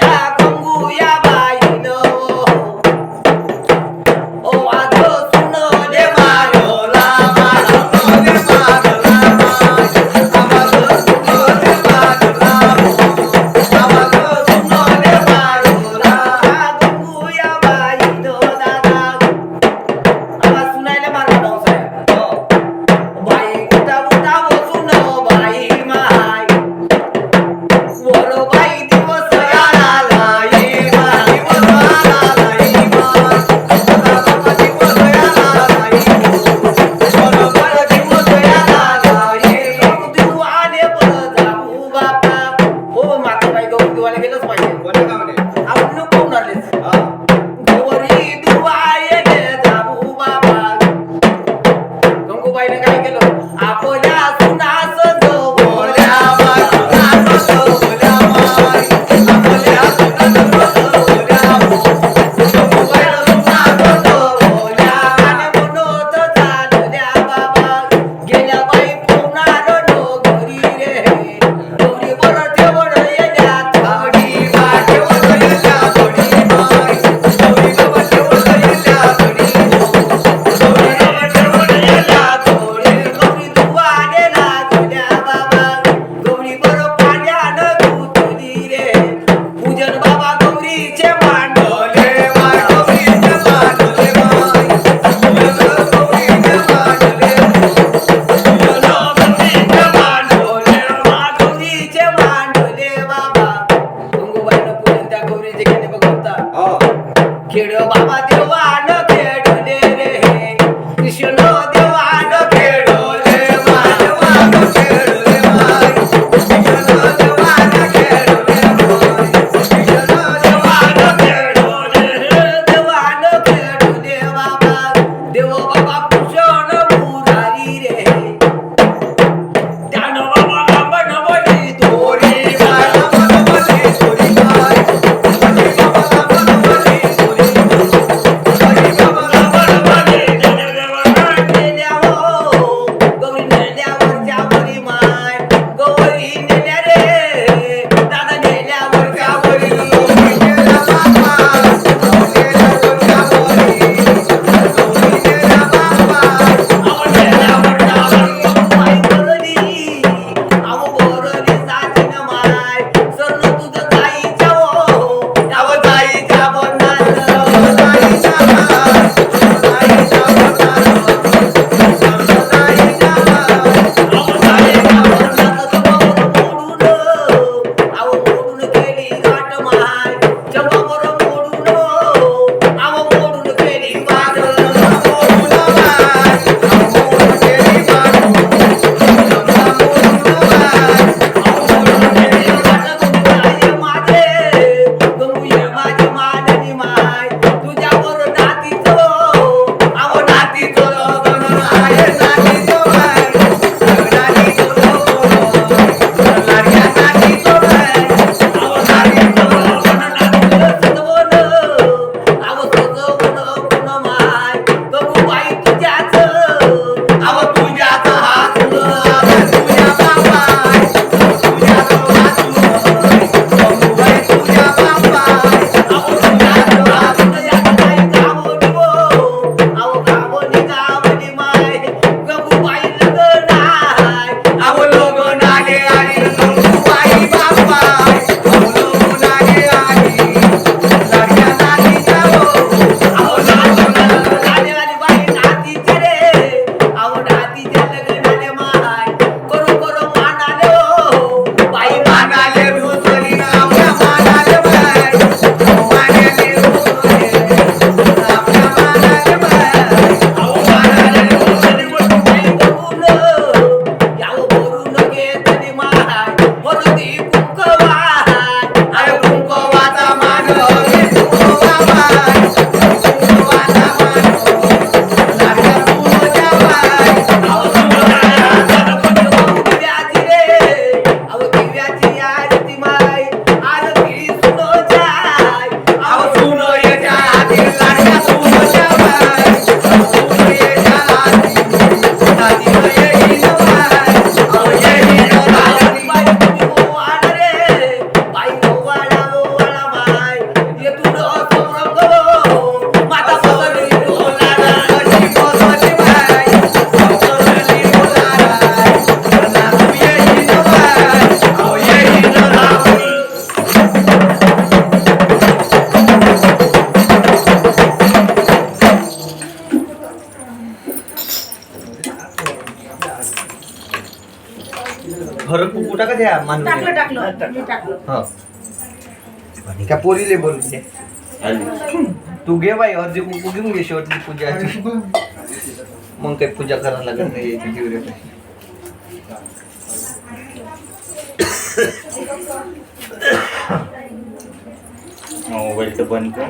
ta không vui खरं कुकू टाका द्या मान टाकलं टाकलं. मी टाकलं. हा. आणि का पोरीले बोलू दे तू घे बाई अर्धी कुकू घेऊन घे शेवटची पूजा. मग काही पूजा करायला लागत नाही याची जीव रे मोबाईल तर बंद कर.